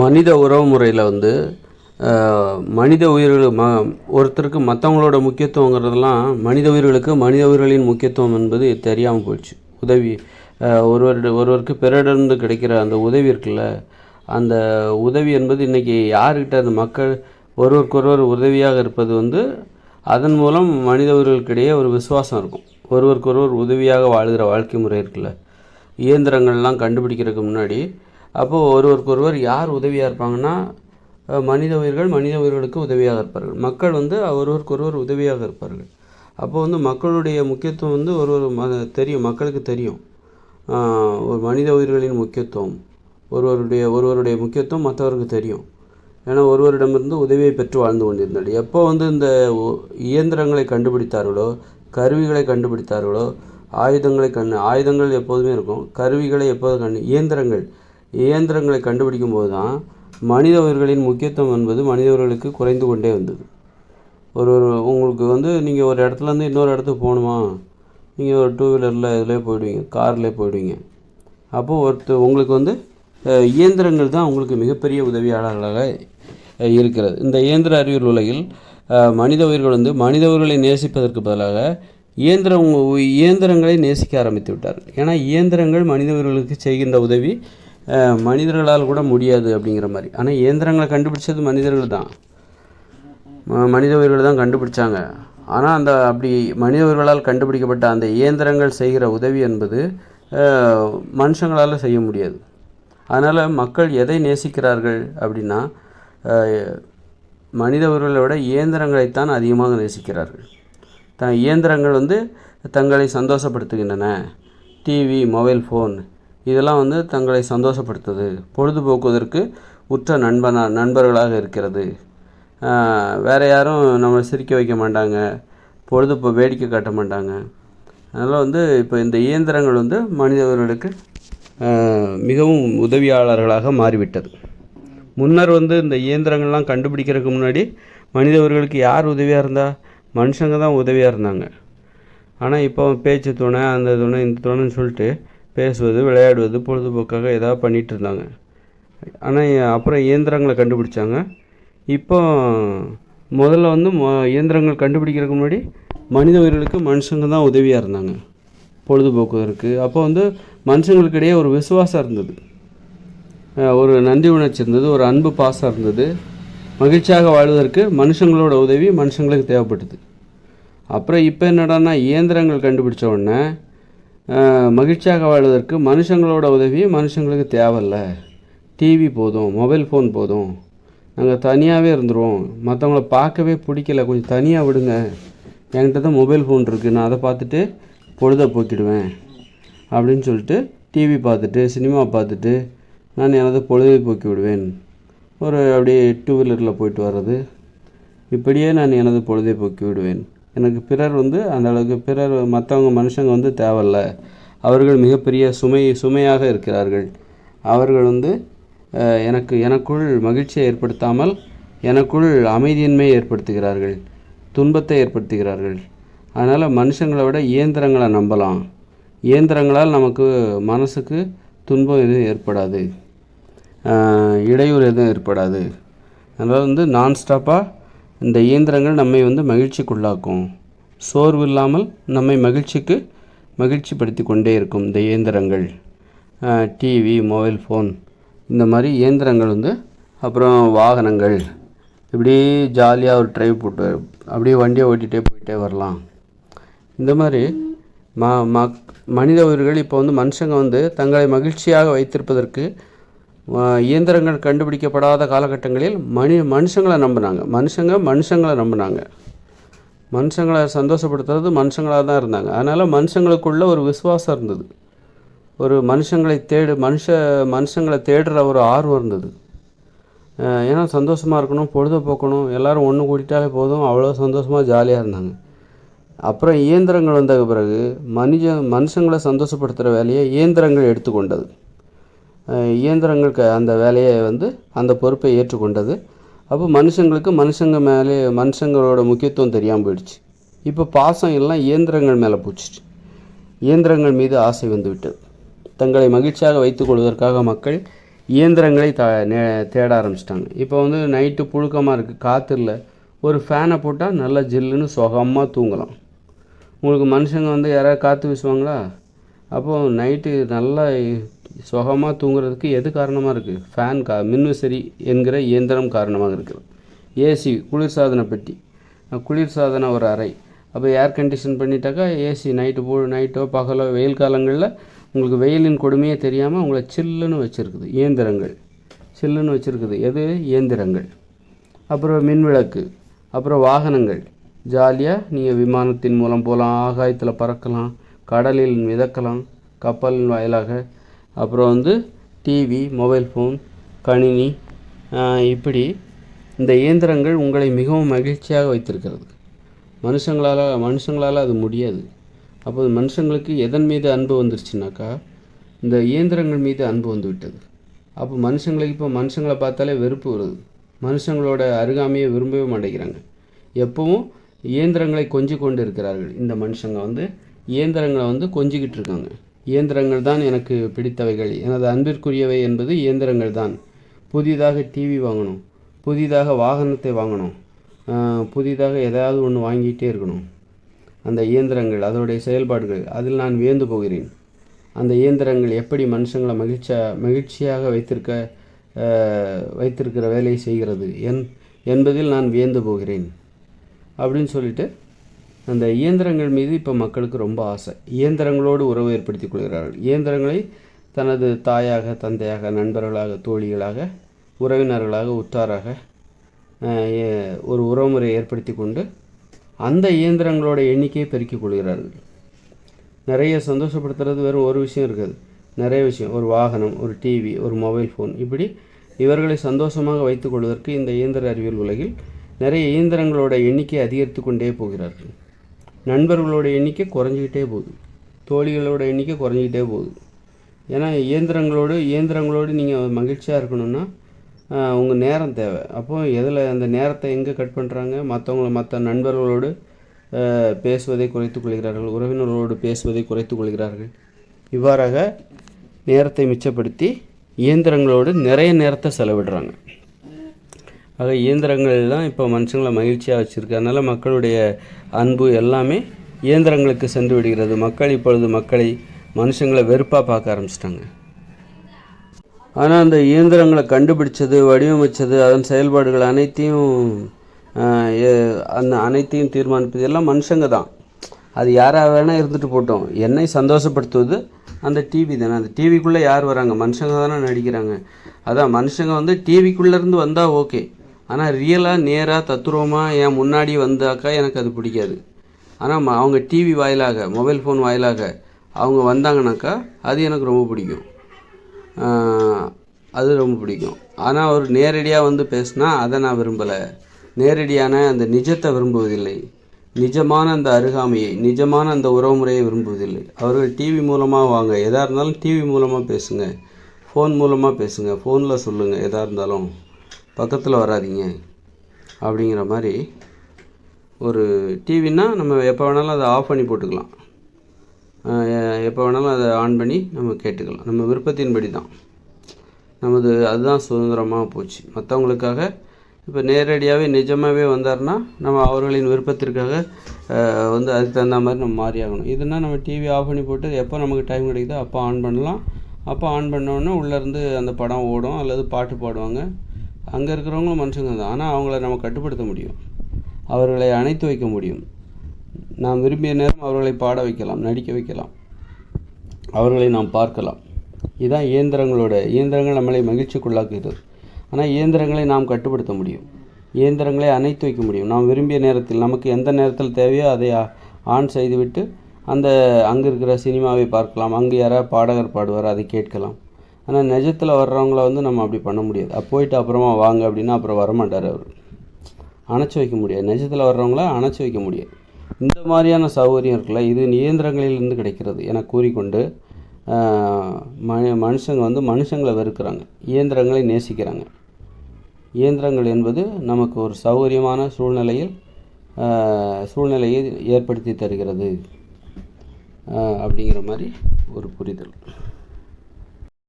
மனித உறவு முறையில் வந்து மனித உயிர்கள் ம ஒருத்தருக்கு மற்றவங்களோட முக்கியத்துவங்கிறதெல்லாம் மனித உயிர்களுக்கு மனித உயிர்களின் முக்கியத்துவம் என்பது தெரியாமல் போயிடுச்சு. உதவி ஒருவர் ஒருவருக்கு பிறரிடமிருந்து கிடைக்கிற அந்த உதவி இருக்குல்ல அந்த உதவி என்பது இன்றைக்கி யார்கிட்ட அந்த மக்கள் ஒருவருக்கொருவர் உதவியாக இருப்பது வந்து அதன் மூலம் மனித உயிர்களுக்கிடையே ஒரு விசுவாசம் இருக்கும். ஒருவருக்கொருவர் உதவியாக வாழ்கிற வாழ்க்கை முறை இருக்குல்ல. இயந்திரங்கள்லாம் கண்டுபிடிக்கிறதுக்கு முன்னாடி அப்போது ஒருவருக்கு ஒருவர் யார் உதவியாக இருப்பாங்கன்னா மனித உயிர்கள் மனித உயிர்களுக்கு உதவியாக இருப்பார்கள். மக்கள் வந்து ஒருவருக்கொருவர் உதவியாக இருப்பார்கள். அப்போ வந்து மக்களுடைய முக்கியத்துவம் வந்து ஒரு ஒரு ம தெரியும் மக்களுக்கு தெரியும். ஒரு மனித உயிர்களின் முக்கியத்துவம் ஒருவருடைய ஒருவருடைய முக்கியத்துவம் மற்றவருக்கு தெரியும். ஏன்னா ஒருவரிடமிருந்து உதவியை பெற்று வாழ்ந்து கொண்டிருந்தார் எப்போ வந்து இந்த இயந்திரங்களை கண்டுபிடித்தார்களோ கருவிகளை கண்டுபிடித்தார்களோ ஆயுதங்களை கண் ஆயுதங்கள் எப்போதுமே இருக்கும். கருவிகளை எப்போது கண் இயந்திரங்கள் இயந்திரங்களை கண்டுபிடிக்கும் போது தான் மனித உயிர்களின் முக்கியத்துவம் என்பது மனித உயிர்களுக்கு குறைந்து கொண்டே வந்தது. ஒரு ஒரு உங்களுக்கு வந்து நீங்கள் ஒரு இடத்துலேருந்து இன்னொரு இடத்துக்கு போகணுமா? நீங்கள் ஒரு டூ வீலரில் இதிலே போயிடுவீங்க கார்லேயே போயிடுவீங்க. அப்போது ஒருத்தர் உங்களுக்கு வந்து இயந்திரங்கள் தான் உங்களுக்கு மிகப்பெரிய உதவியாளர்களாக இருக்கிறது. இந்த இயந்திர அறிவியல் உலகில் மனித உயிர்கள் வந்து மனித உயிர்களை நேசிப்பதற்கு பதிலாக இயந்திர இயந்திரங்களை நேசிக்க ஆரம்பித்து விட்டார்கள். ஏன்னா இயந்திரங்கள் மனித உயிர்களுக்கு செய்கின்ற உதவி மனிதர்களால் கூட முடியாது அப்படிங்கிற மாதிரி. ஆனால் இயந்திரங்களை கண்டுபிடிச்சது மனிதர்கள் தான். மனித உயிர்கள் தான் கண்டுபிடிச்சாங்க. ஆனால் அந்த அப்படி மனித உயிர்களால் கண்டுபிடிக்கப்பட்ட அந்த இயந்திரங்கள் செய்கிற உதவி என்பது மனுஷங்களால் செய்ய முடியாது. அதனால் மக்கள் எதை நேசிக்கிறார்கள் அப்படின்னா அஹ், மனித உயிர்களை விட இயந்திரங்களைத்தான் அதிகமாக நேசிக்கிறார்கள். த இயந்திரங்கள் வந்து தங்களை சந்தோஷப்படுத்துகின்றன. டிவி மொபைல் ஃபோன் இதெல்லாம் வந்து தங்களை சந்தோஷப்படுத்துது. பொழுதுபோக்குவதற்கு உற்ற நண்பனா நண்பர்களாக இருக்கிறது. வேறு யாரும் நம்மளை சிரிக்க வைக்க மாட்டாங்க. பொழுது இப்போ வேடிக்கை காட்ட மாட்டாங்க. அதனால் வந்து இப்போ இந்த இயந்திரங்கள் வந்து மனிதர்களுக்கு மிகவும் உதவியாளர்களாக மாறிவிட்டது. முன்னர் வந்து இந்த இயந்திரங்கள்லாம் கண்டுபிடிக்கிறதுக்கு முன்னாடி மனிதவர்களுக்கு யார் உதவியாக இருந்தா? மனுஷங்க தான் உதவியாக இருந்தாங்க. ஆனால் இப்போ பேச்சு துணை அந்த துணை இந்த துணைன்னு சொல்லிட்டு பேசுவது விளையாடுவது பொழுதுபோக்காக ஏதாவது பண்ணிகிட்டு இருந்தாங்க ஆனால் அப்புறம் இயந்திரங்களை கண்டுபிடிச்சாங்க. இப்போ முதல்ல வந்து மொ இயந்திரங்கள் கண்டுபிடிக்கிறதுக்கு முன்னாடி மனித உயிர்களுக்கு மனுஷங்க தான் உதவியாக இருந்தாங்க. பொழுதுபோக்குவதற்கு அப்போ வந்து மனுஷங்களுக்கிடையே ஒரு விசுவாசம் இருந்தது. ஒரு நன்றி உணர்ச்சி இருந்தது ஒரு அன்பு பாசம் இருந்தது. மகிழ்ச்சியாக வாழ்வதற்கு மனுஷங்களோட உதவி மனுஷங்களுக்கு தேவைப்பட்டது. அப்புறம் இப்போ என்னடான்னா இயந்திரங்கள் கண்டுபிடிச்ச உடனே மகிழ்ச்சியாக வாழ்வதற்கு மனுஷங்களோட உதவி மனுஷங்களுக்கு தேவையில்ல. டிவி போதும் மொபைல் ஃபோன் போதும். நாங்கள் தனியாகவே இருந்துருவோம். மற்றவங்கள பார்க்கவே பிடிக்கல. கொஞ்சம் தனியாக விடுங்க. என்கிட்ட தான் மொபைல் ஃபோன் இருக்குது நான் அதை பார்த்துட்டு பொழுதை போக்கிடுவேன் அப்படின்னு சொல்லிட்டு டிவி பார்த்துட்டு சினிமா பார்த்துட்டு நான் எனது பொழுதை போக்கி விடுவேன். ஒரு அப்படியே டூ வீலரில் போயிட்டு வர்றது. இப்படியே நான் எனது பொழுதை போக்கி விடுவேன். எனக்கு பிறர் வந்து அந்த அளவுக்கு பிறர் மற்றவங்க மனுஷங்க வந்து தேவையில்ல அவர்கள் மிகப்பெரிய சுமை சுமையாக இருக்கிறார்கள். அவர்கள் வந்து எனக்கு எனக்குள் மகிழ்ச்சியை ஏற்படுத்தாமல் எனக்குள் அமைதியின்மையை ஏற்படுத்துகிறார்கள். துன்பத்தை ஏற்படுத்துகிறார்கள். அதனால் மனுஷங்களை விட இயந்திரங்களை நம்பலாம். இயந்திரங்களால் நமக்கு மனசுக்கு துன்பம் எதுவும் ஏற்படாது. இடையூறு எதுவும் ஏற்படாது. அதனால் வந்து நான் ஸ்டாப்பாக இந்த இயந்திரங்கள் நம்மை வந்து மகிழ்ச்சிக்குள்ளாக்கும். சோர்வு இல்லாமல் நம்மை மகிழ்ச்சிக்கு மகிழ்ச்சிப்படுத்தி கொண்டே இருக்கும் இந்த இயந்திரங்கள். டிவி மொபைல் ஃபோன் இந்த மாதிரி இயந்திரங்கள் வந்து அப்புறம் வாகனங்கள். இப்படி ஜாலியாக ஒரு ட்ரைவ் போட்டு அப்படியே வண்டியை ஓட்டிகிட்டே போயிட்டே வரலாம். இந்த மாதிரி ம மக் மனித உயிர்கள் இப்போ வந்து மனுஷங்க வந்து தங்களை மகிழ்ச்சியாக வைத்திருப்பதற்கு இயந்திரங்கள் கண்டுபிடிக்கப்படாத காலகட்டங்களில் மனி மனுஷங்களை நம்பினாங்க. மனுஷங்க மனுஷங்களை நம்பினாங்க. மனுஷங்களை சந்தோஷப்படுத்துறது மனுஷங்களாக தான் இருந்தாங்க. அதனால் மனுஷங்களுக்குள்ள ஒரு விசுவாசம் இருந்தது. ஒரு மனுஷங்களை தேடு மனுஷ மனுஷங்களை தேடுற ஒரு ஆர்வம் இருந்தது. ஏன்னா சந்தோஷமாக இருக்கணும் பொழுதுபோக்கணும் போக்கணும் ஒன்று கூட்டிட்டாலே போதும் அவ்வளோ சந்தோஷமாக ஜாலியாக இருந்தாங்க. அப்புறம் இயந்திரங்கள் வந்த பிறகு மனித மனுஷங்களை சந்தோஷப்படுத்துகிற வேலையை இயந்திரங்கள் எடுத்துக்கொண்டது. இயந்திரங்களுக்கு அந்த வேலையை வந்து அந்த பொறுப்பை ஏற்றுக்கொண்டது. அப்போ மனுஷங்களுக்கு மனுஷங்க மேலே மனுஷங்களோட முக்கியத்துவம் தெரியாமல் போயிடுச்சு. இப்போ பாசம் எல்லாம் இயந்திரங்கள் மேலே பூச்சிச்சு இயந்திரங்கள் மீது ஆசை வந்து விட்டது. தங்களை மகிழ்ச்சியாக வைத்துக்கொள்வதற்காக மக்கள் இயந்திரங்களை த நே தேட ஆரம்பிச்சிட்டாங்க. இப்போ வந்து நைட்டு புழுக்கமாக இருக்குது காற்று இல்லை. ஒரு ஃபேனை போட்டால் நல்லா ஜில்லுன்னு சுகமாக தூங்கலாம். உங்களுக்கு மனுஷங்க வந்து யாராவது காற்று வீசுவாங்களா? அப்போது நைட்டு நல்லா சுகமாக தூங்குறதுக்கு எது காரணமாக இருக்குது ஃபேன் கா? மின்விசிறி என்கிற இயந்திரம் காரணமாக இருக்குது ஏசி குளிர்சாதன பெட்டி. குளிர்சாதன ஒரு அறை. அப்போ ஏர் கண்டிஷன் பண்ணிட்டாக்கா ஏசி நைட்டு போ நைட்டோ பகலோ வெயில் காலங்களில் உங்களுக்கு வெயிலின் கொடுமையே தெரியாமல் உங்களை சில்லுன்னு வச்சுருக்குது. இயந்திரங்கள். சில்லுன்னு வச்சுருக்குது. எது? இயந்திரங்கள். அப்புறம் மின்விளக்கு. அப்புறம் வாகனங்கள். ஜாலியாக நீங்கள் விமானத்தின் மூலம் போகலாம் ஆகாயத்தில் பறக்கலாம். கடலில் மிதக்கலாம். கப்பலின் வாயிலாக அப்புறம் வந்து டிவி மொபைல் ஃபோன் கணினி இப்படி இந்த இயந்திரங்கள் உங்களை மிகவும் மகிழ்ச்சியாக வைத்திருக்கிறது. மனுஷங்களால் மனுஷங்களால் அது முடியாது. அப்போது மனுஷங்களுக்கு எதன் மீது அன்பு வந்துருச்சுனாக்கா இந்த இயந்திரங்கள் மீது அன்பு வந்து விட்டது. அப்போ மனுஷங்களுக்கு இப்போ மனுஷங்களை பார்த்தாலே வெறுப்பு வருது. மனுஷங்களோட அருகாமையை விரும்பவே மாட்டேங்கிறாங்க. எப்பவும் இயந்திரங்களை கொஞ்சி கொண்டு இருக்கிறார்கள். இந்த மனுஷங்க வந்து இயந்திரங்களை வந்து கொஞ்சிக்கிட்டு இருக்காங்க. இயந்திரங்கள் தான் எனக்கு பிடித்தவைகள். எனது அன்பிற்குரியவை என்பது இயந்திரங்கள் தான் புதிதாக டிவி வாங்கணும். புதிதாக வாகனத்தை வாங்கணும். புதிதாக எதாவது ஒன்று வாங்கிட்டே இருக்கணும். அந்த இயந்திரங்கள் அதோடைய செயல்பாடுகள் அதில் நான் வியந்து போகிறேன். அந்த இயந்திரங்கள் எப்படி மனுஷங்களை மகிழ்ச்சியா மகிழ்ச்சியாக வைத்திருக்க வைத்திருக்கிற வேலையை செய்கிறது என் என்பதில் நான் வியந்து போகிறேன். அப்படின்னு சொல்லிட்டு அந்த இயந்திரங்கள் மீது இப்போ மக்களுக்கு ரொம்ப ஆசை. இயந்திரங்களோடு உறவு ஏற்படுத்திக் கொள்கிறார்கள். இயந்திரங்களை தனது தாயாக தந்தையாக நண்பர்களாக தோழிகளாக உறவினர்களாக உற்றாராக ஏ- ஒரு உறவுமுறை ஏற்படுத்தி கொண்டு அந்த இயந்திரங்களோட எண்ணிக்கையை பெருக்கிக் கொள்கிறார்கள். நிறைய சந்தோஷப்படுத்துறது வெறும் ஒரு விஷயம் இருக்குது. நிறைய விஷயம். ஒரு வாகனம் ஒரு டிவி ஒரு மொபைல் ஃபோன் இப்படி இவர்களை சந்தோஷமாக வைத்துக் கொள்வதற்கு இந்த இயந்திர அறிவியல் உலகில் நிறைய இயந்திரங்களோட எண்ணிக்கை அதிகரித்து கொண்டே போகிறார்கள். நண்பர்களோட எண்ணிக்கை குறைஞ்சிக்கிட்டே போகுது. தோழிகளோட எண்ணிக்கை குறைஞ்சிக்கிட்டே போகுது. ஏன்னா இயந்திரங்களோடு இயந்திரங்களோடு நீங்கள் மகிழ்ச்சியாக இருக்கணும்னா உங்கள் நேரம் தேவை. அப்போ எதில் அந்த நேரத்தை எங்கே கட் பண்ணுறாங்க மற்றவங்கள மற்ற நண்பர்களோடு பேசுவதை குறைத்து கொள்கிறார்கள். உறவினர்களோடு பேசுவதை குறைத்து கொள்கிறார்கள். இவ்வாறாக நேரத்தை மிச்சப்படுத்தி இயந்திரங்களோடு நிறைய நேரத்தை செலவிடுறாங்க. ஆக இயந்திரங்கள் தான் இப்போ மனுஷங்களை மகிழ்ச்சியாக வச்சுருக்கு. அதனால் மக்களுடைய அன்பு எல்லாமே இயந்திரங்களுக்கு சென்று விடுகிறது. மக்கள் இப்பொழுது மக்களை மனுஷங்களை வெறுப்பாக பார்க்க ஆரம்பிச்சிட்டாங்க. ஆனால் அந்த இயந்திரங்களை கண்டுபிடிச்சது வடிவமைச்சது அதன் செயல்பாடுகள் அனைத்தையும் அந்த அனைத்தையும் தீர்மானிப்பது எல்லாம் மனுஷங்க தான். அது யாராக வேணால் இருந்துட்டு போட்டோம். என்னை சந்தோஷப்படுத்துவது அந்த டிவி தானே. அந்த டிவிக்குள்ளே யார் வராங்க? மனுஷங்க தானே நடிக்கிறாங்க. அதான் மனுஷங்க வந்து டிவிக்குள்ளேருந்து வந்தால் ஓகே ஆனால் ரியலாக நேராக தத்துரூபமாக என் முன்னாடி வந்தாக்கா எனக்கு அது பிடிக்காது. ஆனால் அவங்க டிவி வாயிலாக மொபைல் ஃபோன் வாயிலாக அவங்க வந்தாங்கனாக்கா அது எனக்கு ரொம்ப பிடிக்கும். அது ரொம்ப பிடிக்கும். ஆனால் அவர் நேரடியாக வந்து பேசினா அதை நான் விரும்பலை. நேரடியான அந்த நிஜத்தை விரும்புவதில்லை. நிஜமான அந்த அருகாமையை நிஜமான அந்த உறவுமுறையை விரும்புவதில்லை. அவர்கள் டிவி மூலமாக வாங்க எதாக இருந்தாலும் டிவி மூலமாக பேசுங்க. ஃபோன் மூலமாக பேசுங்க. ஃபோனில் சொல்லுங்கள் எதாக இருந்தாலும். பக்கத்தில் வராதீங்க. அப்படிங்கிற மாதிரி ஒரு டிவின்னா நம்ம எப்போ வேணாலும் அதை ஆஃப் பண்ணி போட்டுக்கலாம். எப்போ வேணாலும் அதை ஆன் பண்ணி நம்ம கேட்டுக்கலாம். நம்ம விருப்பத்தின்படி தான். நமது அதுதான் சுதந்திரமாக போச்சு. மற்றவங்களுக்காக இப்போ நேரடியாகவே நிஜமாகவே வந்தார்னா நம்ம அவர்களின் விருப்பத்திற்காக வந்து அதுக்கு தகுந்த மாதிரி நம்ம மாறி ஆகணும் இதுனா நம்ம டிவி ஆஃப் பண்ணி போட்டு எப்போ நமக்கு டைம் கிடைக்குதோ அப்போ ஆன் பண்ணலாம். அப்போ ஆன் பண்ணோன்னே உள்ளேருந்து அந்த படம் ஓடும் அல்லது பாட்டு பாடுவாங்க. அங்கே இருக்கிறவங்களும் மனுஷங்க தான். ஆனால் அவங்கள நம்ம கட்டுப்படுத்த முடியும். அவர்களை அணைத்து வைக்க முடியும். நாம் விரும்பிய நேரம் அவர்களை பாட வைக்கலாம் நடிக்க வைக்கலாம். அவர்களை நாம் பார்க்கலாம். இதுதான் இயந்திரங்களோட இயந்திரங்கள் நம்மளை மகிழ்ச்சிக்குள்ளாக்குகிறது. ஆனால் இயந்திரங்களை நாம் கட்டுப்படுத்த முடியும். இயந்திரங்களை அணைத்து வைக்க முடியும். நாம் விரும்பிய நேரத்தில் நமக்கு எந்த நேரத்தில் தேவையோ அதை ஆன் செய்துவிட்டு அந்த அங்கே இருக்கிற சினிமாவை பார்க்கலாம். அங்கே யாராவது பாடகர் பாடுவார் அதை கேட்கலாம். ஆனால் நிஜத்தில் வர்றவங்கள வந்து நம்ம அப்படி பண்ண முடியாது. அப்போ போயிட்டு அப்புறமா வாங்க அப்படின்னா அப்புறம் வரமாட்டார் அவர். அணைச்சி வைக்க முடியாது. நிஜத்தில் வர்றவங்கள அணைச்சி வைக்க முடியாது. இந்த மாதிரியான சௌகரியம் இருக்குல்ல இது இயந்திரங்களிலிருந்து கிடைக்கிறது என கூறிக்கொண்டு மனு மனுஷங்க வந்து மனுஷங்களை வெறுக்கிறாங்க. இயந்திரங்களை நேசிக்கிறாங்க. இயந்திரங்கள் என்பது நமக்கு ஒரு சௌகரியமான சூழ்நிலையில் சூழ்நிலையை ஏற்படுத்தி தருகிறது அப்படிங்கிற மாதிரி ஒரு புரிதல்.